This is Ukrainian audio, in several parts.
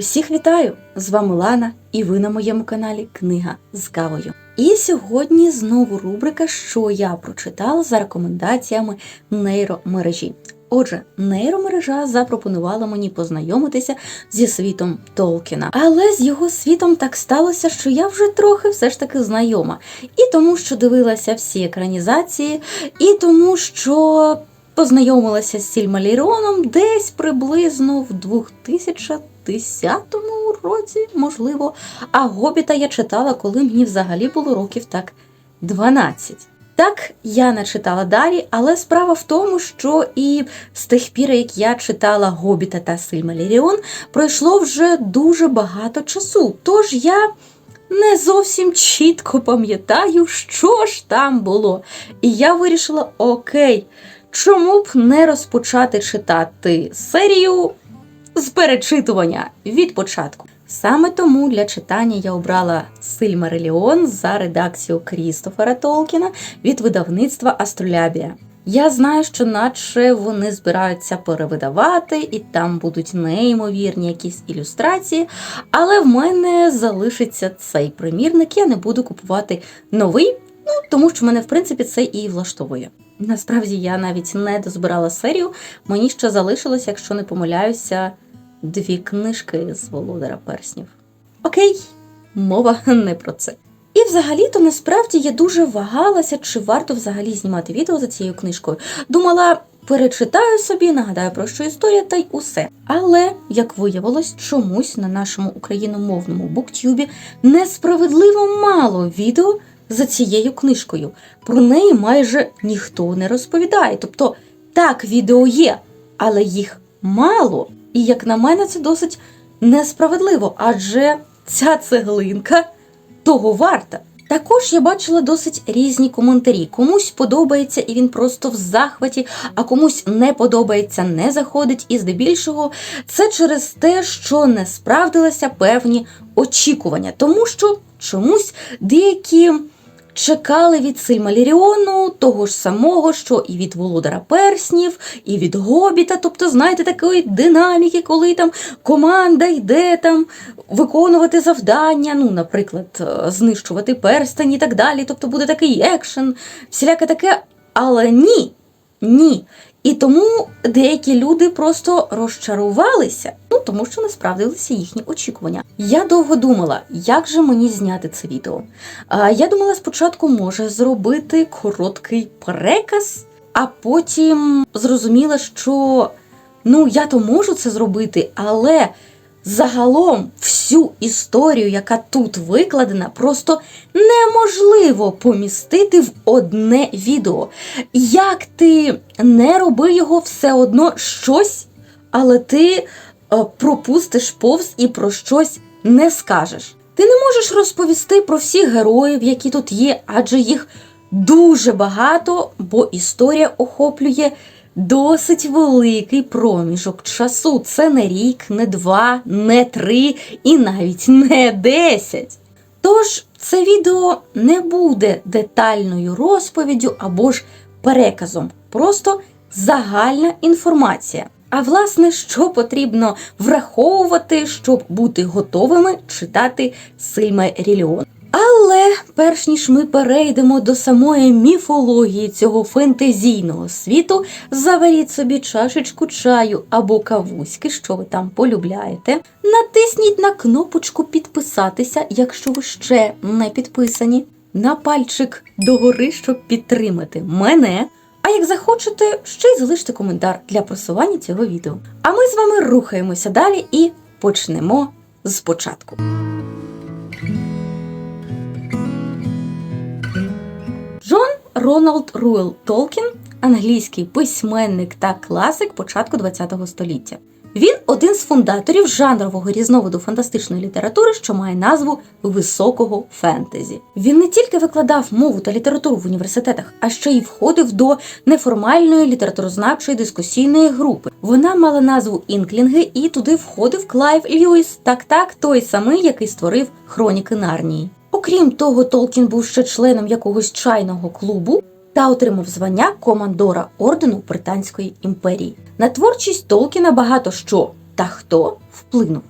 Усіх вітаю! З вами Лана, і ви на моєму каналі Книга з кавою. І сьогодні знову рубрика, що я прочитала за рекомендаціями нейромережі. Отже, нейромережа запропонувала мені познайомитися зі світом Толкіна, але з його світом так сталося, що я вже трохи все ж таки знайома. І тому, що дивилася всі екранізації, і тому, що познайомилася з Сільмаліріоном десь приблизно в 2010 році, можливо. А Гобіта я читала, коли мені взагалі було років так 12. Так, я не читала далі, але справа в тому, що і з тих пір, як я читала Гобіта та Сильмаліріон, пройшло вже дуже багато часу. Тож я не зовсім чітко пам'ятаю, що ж там було. І я вирішила: окей, чому б не розпочати читати серію з перечитування від початку. Саме тому для читання я обрала Сильмареліон за редакцію Крістофера Толкіна від видавництва Астролябія. Я знаю, що наче вони збираються перевидавати, і там будуть неймовірні якісь ілюстрації, але в мене залишиться цей примірник, я не буду купувати новий, ну тому що мене в принципі це і влаштовує. Насправді я навіть не дозбирала серію, мені ще залишилось, якщо не помиляюся, дві книжки з Володаря Перснів. Окей, мова не про це. І взагалі-то насправді я дуже вагалася, чи варто взагалі знімати відео за цією книжкою. Думала, перечитаю собі, нагадаю про що історія та й усе. Але, як виявилось, чомусь на нашому україномовному буктюбі несправедливо мало відео за цією книжкою. Про неї майже ніхто не розповідає. Тобто, так, відео є, але їх мало. І як на мене, це досить несправедливо, адже ця цеглинка того варта. Також я бачила досить різні коментарі. Комусь подобається і він просто в захваті, а комусь не подобається, не заходить. І здебільшого це через те, що не справдилися певні очікування, тому що чомусь деякі. Чекали від Сильмаліріону того ж самого, що і від Володара Перснів, і від Гобіта. Тобто, знаєте, такої динаміки, коли там команда йде там виконувати завдання, ну, наприклад, е, знищувати перстень і так далі. Тобто буде такий екшен, всіляке таке. Але ні, ні. І тому деякі люди просто розчарувалися, ну тому що не справдилися їхні очікування. Я довго думала, як же мені зняти це відео. А я думала спочатку, може зробити короткий переказ, а потім зрозуміла, що ну я то можу це зробити, але загалом всю історію, яка тут викладена, просто неможливо помістити в одне відео. Як ти не роби його все одно щось, але ти е, пропустиш повз і про щось не скажеш. Ти не можеш розповісти про всіх героїв, які тут є, адже їх дуже багато, бо історія охоплює досить великий проміжок часу. Це не рік, не два, не три і навіть не десять. Тож це відео не буде детальною розповіддю або ж переказом, просто загальна інформація. А власне, що потрібно враховувати, щоб бути готовими читати Сильмаріліон. Але перш ніж ми перейдемо до самої міфології цього фентезійного світу, заваріть собі чашечку чаю або кавуськи, що ви там полюбляєте. Натисніть на кнопочку підписатися, якщо ви ще не підписані, на пальчик догори, щоб підтримати мене. А як захочете, ще й залиште коментар для просування цього відео. А ми з вами рухаємося далі і почнемо спочатку. Роналд Руел Толкін, англійський письменник та класик початку ХХ століття. Він один з фундаторів жанрового різновиду фантастичної літератури, що має назву високого фентезі. Він не тільки викладав мову та літературу в університетах, а ще й входив до неформальної літературознавчої дискусійної групи. Вона мала назву Інклінги, і туди входив Клайв Льюіс, так так той самий, який створив хроніки Нарнії. Окрім того, Толкін був ще членом якогось чайного клубу та отримав звання командора ордену Британської імперії. На творчість Толкіна багато що та хто вплинув.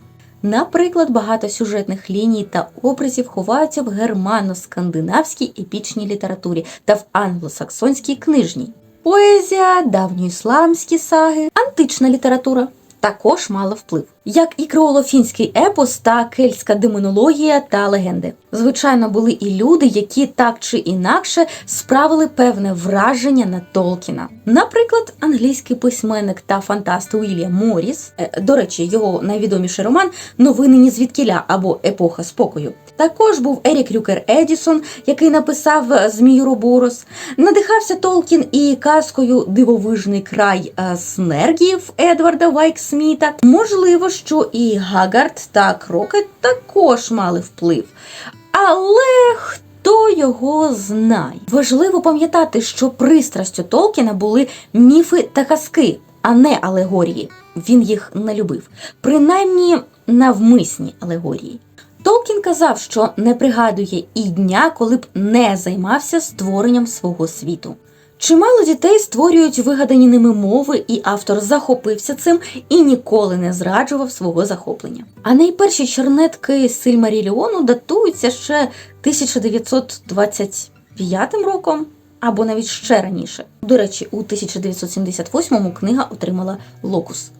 Наприклад, багато сюжетних ліній та образів ховаються в германо-скандинавській епічній літературі та в англосаксонській книжній. Поезія, давньоісламські саги, антична література також мала вплив, як і креолофінський епос та кельтська демонологія та легенди. Звичайно, були і люди, які так чи інакше справили певне враження на Толкіна. Наприклад, англійський письменник та фантаст Уільям Моріс, е, до речі, його найвідоміший роман Новини ні звідкіля або Епоха спокою. Також був Ерік Рюкер Едісон, який написав е, Змію Роборос. Надихався Толкін і казкою Дивовижний край е, снергів Едварда Вайксміта. Можливо, що і Гагард та Крокет також мали вплив. Але хто його знає? Важливо пам'ятати, що пристрастю Толкіна були міфи та казки, а не алегорії. Він їх не любив, принаймні навмисні алегорії. Толкін казав, що не пригадує і дня, коли б не займався створенням свого світу. Чимало дітей створюють вигадані ними мови, і автор захопився цим і ніколи не зраджував свого захоплення. А найперші чернетки Сильмаріліону датуються ще 1925 роком. Або навіть ще раніше. До речі, у 1978-му книга отримала локус.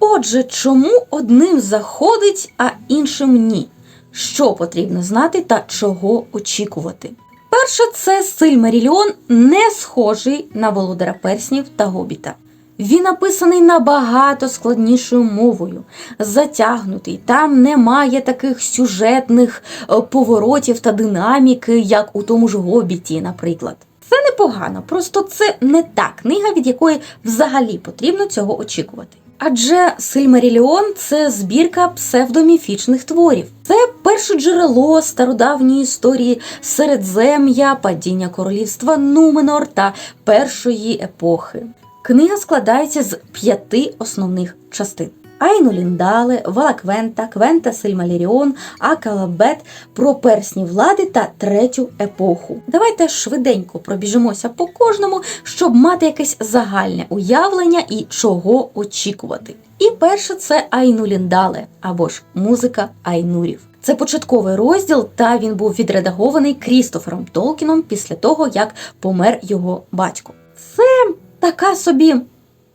Отже, чому одним заходить, а іншим ні? Що потрібно знати та чого очікувати? Перше, це Сильмаріліон не схожий на Володара Перснів та Гобіта. Він написаний набагато складнішою мовою, затягнутий. Там немає таких сюжетних е, поворотів та динаміки, як у тому ж Гобіті, наприклад. Це непогано, просто це не та книга, від якої взагалі потрібно цього очікувати. Адже Сильмаріліон це збірка псевдоміфічних творів. Це перше джерело стародавньої історії середзем'я, падіння королівства Нуменор та першої епохи. Книга складається з п'яти основних частин. Айну Ліндале, Валаквента, Квента Сильмаліріон, Акалабет про персні влади та третю епоху. Давайте швиденько пробіжимося по кожному, щоб мати якесь загальне уявлення і чого очікувати. І перше це Айну Ліндале або ж музика Айнурів. Це початковий розділ, та він був відредагований Крістофером Толкіном після того, як помер його батько. Це така собі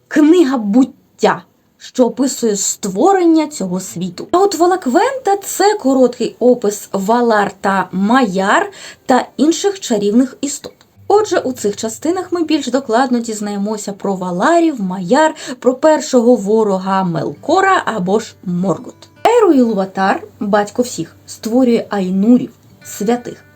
книга буття що описує створення цього світу. А от Валаквента це короткий опис Валар та Маяр та інших чарівних істот. Отже, у цих частинах ми більш докладно дізнаємося про Валарів, Маяр, про першого ворога Мелкора або ж Моргот. Еру Ілуватар, батько всіх, створює айнурів, святих.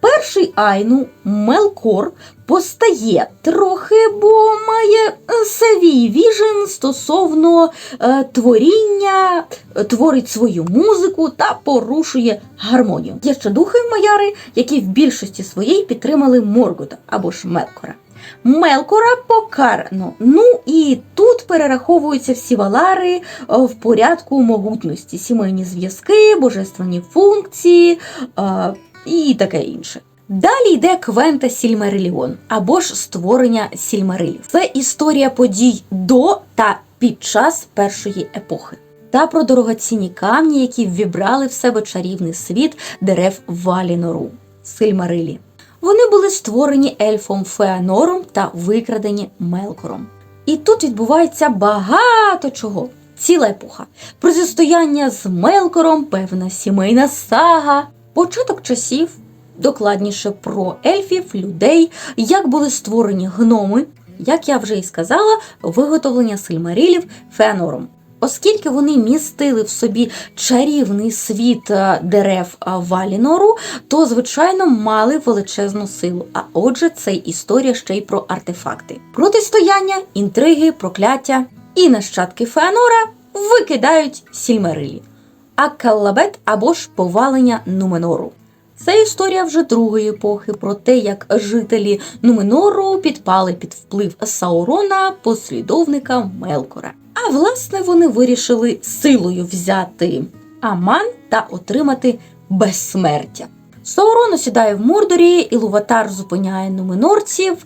Перший Айну Мелкор постає трохи, бо має е, свій віжен стосовно е, творіння, е, творить свою музику та порушує гармонію. Є ще духи Маяри, які в більшості своїй підтримали Моргота або ж Мелкора. Мелкора покарано. Ну і тут перераховуються всі валари е, в порядку могутності, сімейні зв'язки, божественні функції. І таке інше. Далі йде Квента Сільмариліон або ж створення Сільмарилів. Це історія подій до та під час першої епохи. Та про дорогоцінні камні, які ввібрали в себе чарівний світ дерев Валінору Сильмарилі. Вони були створені ельфом Феанором та викрадені Мелкором. І тут відбувається багато чого. Ціла епоха. Протистояння з Мелкором, певна сімейна сага, початок часів, докладніше про ельфів, людей, як були створені гноми, як я вже і сказала, виготовлення сильмарилів феанором. Оскільки вони містили в собі чарівний світ е, дерев е, Валінору, то, звичайно, мали величезну силу. А отже, це історія ще й про артефакти. Протистояння, інтриги, прокляття і нащадки Феанора викидають сільмарилі а Каллабет або ж повалення Нуменору. Це історія вже другої епохи про те, як жителі Нуменору підпали під вплив Саурона, послідовника Мелкора. А власне вони вирішили силою взяти Аман та отримати безсмертя. Саурон осідає в Мордорі, Ілуватар зупиняє нуменорців,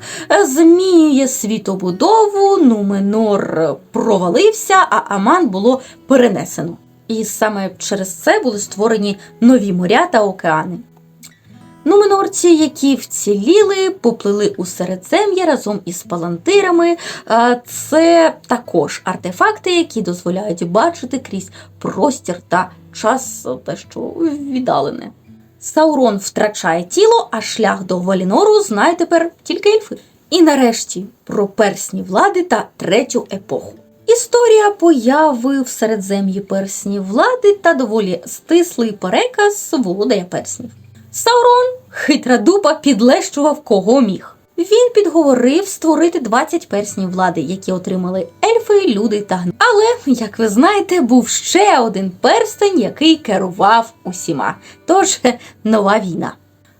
змінює світобудову, Нуменор провалився, а Аман було перенесено. І саме через це були створені нові моря та океани. Нуменорці, які вціліли, поплили у середзем'я разом із палантирами. Це також артефакти, які дозволяють бачити крізь простір та час, те, що віддалене. Саурон втрачає тіло, а шлях до Валінору знає тепер тільки ельфи. І нарешті про персні влади та третю епоху. Історія появи в середзем'ї персні влади та доволі стислий переказ володаря перснів. Саурон, хитра дуба, підлещував кого міг. Він підговорив створити 20 перснів влади, які отримали ельфи, люди та гн. Але, як ви знаєте, був ще один перстень, який керував усіма. Тож нова війна.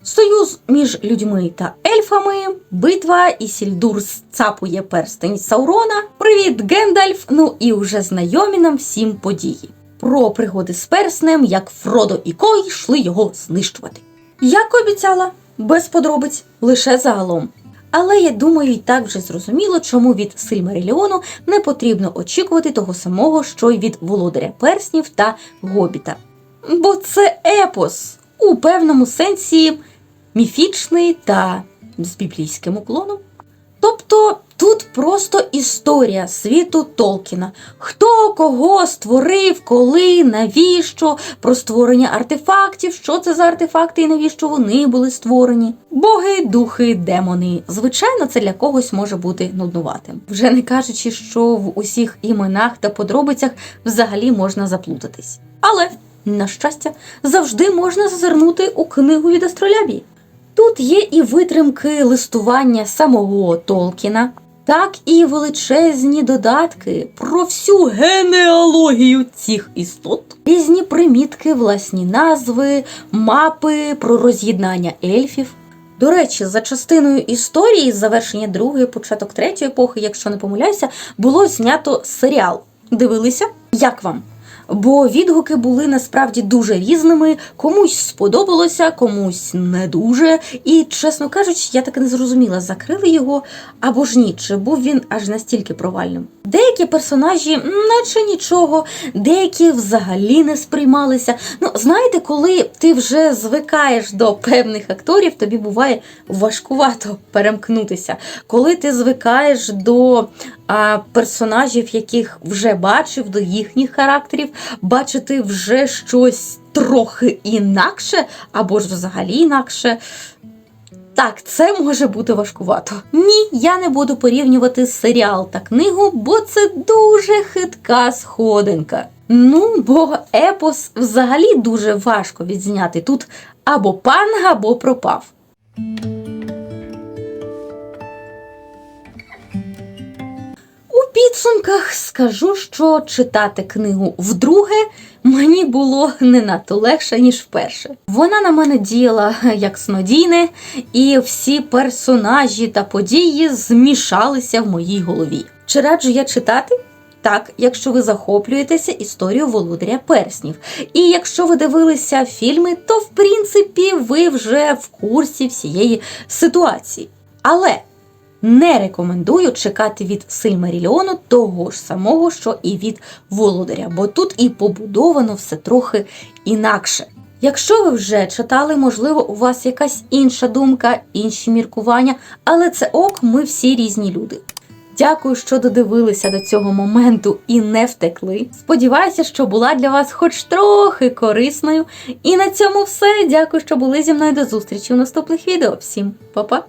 Союз між людьми та ельфами, битва і Сільдур цапує перстень Саурона. Привіт, Гендальф! Ну і вже знайомі нам всім події. Про пригоди з перснем, як Фродо і Кой йшли його знищувати. Як обіцяла, без подробиць, лише загалом. Але я думаю, і так вже зрозуміло, чому від Сильмаріліону не потрібно очікувати того самого, що й від володаря перснів та гобіта. Бо це епос у певному сенсі міфічний та з біблійським уклоном. Тобто тут просто історія світу Толкіна. Хто кого створив, коли, навіщо, про створення артефактів, що це за артефакти і навіщо вони були створені. Боги, духи, демони. Звичайно, це для когось може бути нуднуватим. Вже не кажучи, що в усіх іменах та подробицях взагалі можна заплутатись. Але, на щастя, завжди можна зазирнути у книгу від астролябії. Тут є і витримки листування самого Толкіна, так і величезні додатки про всю генеалогію цих істот, різні примітки, власні назви, мапи про роз'єднання ельфів. До речі, за частиною історії завершення другої, початок третьої епохи, якщо не помиляюся, було знято серіал. Дивилися? Як вам? Бо відгуки були насправді дуже різними. Комусь сподобалося, комусь не дуже. І, чесно кажучи, я так і не зрозуміла, закрили його або ж ні, чи був він аж настільки провальним. Деякі персонажі, наче нічого, деякі взагалі не сприймалися. Ну, знаєте, коли ти вже звикаєш до певних акторів, тобі буває важкувато перемкнутися. Коли ти звикаєш до персонажів, яких вже бачив, до їхніх характерів, бачити вже щось трохи інакше, або ж взагалі інакше. Так, це може бути важкувато. Ні, я не буду порівнювати серіал та книгу, бо це дуже хитка сходинка. Ну, бо епос взагалі дуже важко відзняти тут або пан, або пропав. Підсумках скажу, що читати книгу вдруге мені було не надто легше, ніж вперше. Вона на мене діяла як снодійне, і всі персонажі та події змішалися в моїй голові. Чи раджу я читати? Так, якщо ви захоплюєтеся історією володаря перснів. І якщо ви дивилися фільми, то в принципі ви вже в курсі всієї ситуації. Але не рекомендую чекати від Сильмаріліону того ж самого, що і від володаря, бо тут і побудовано все трохи інакше. Якщо ви вже читали, можливо, у вас якась інша думка, інші міркування, але це ок, ми всі різні люди. Дякую, що додивилися до цього моменту і не втекли. Сподіваюся, що була для вас хоч трохи корисною. І на цьому все. Дякую, що були зі мною до зустрічі у наступних відео. Всім па-па!